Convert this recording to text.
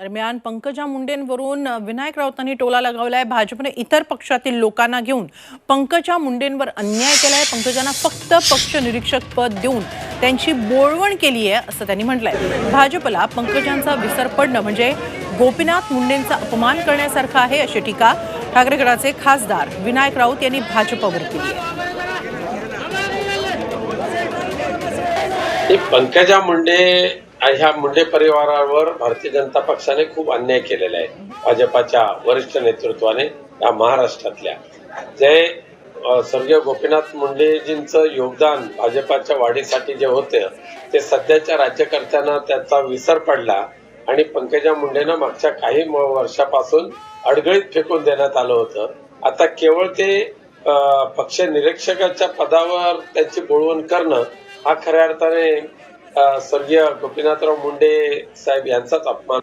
दरम्यान पंकजा मुंडेंवरून विनायक राऊतांनी टोला लगावलाय. भाजपने इतर पक्षातील लोकांना घेऊन पंकजा मुंडेंवर अन्याय केलाय. पंकजांना फक्त पक्ष निरीक्षक पद देऊन त्यांची बोळवण केली आहे असं त्यांनी म्हटलंय. भाजपला पंकजांचा विसर पडणं म्हणजे गोपीनाथ मुंडेंचा अपमान करण्यासारखं आहे अशी टीका ठाकरे गटाचे खासदार विनायक राऊत यांनी भाजपवर केली आहे. पंकजा मुंडे ह्या मुंडे परिवारावर भारतीय जनता पक्षाने खूप अन्याय केलेला आहे. भाजपाच्या वरिष्ठ नेतृत्वाने या महाराष्ट्रातल्या. जे स्वर्गीय गोपीनाथ मुंडेजींचं योगदान भाजपाच्या वाढीसाठी जे होते ते सध्याच्या राज्यकर्त्यांना त्याचा विसर पडला आणि पंकजा मुंडेंना मागच्या काही वर्षापासून अडगळीत फेकून देण्यात आलं होतं. आता केवळ ते पक्ष निरीक्षकाच्या पदावर त्यांची बोळवण करणं हा खऱ्या अर्थाने स्वर्गीय गोपीनाथराव मुंडे साहेब यांचाच अपमान.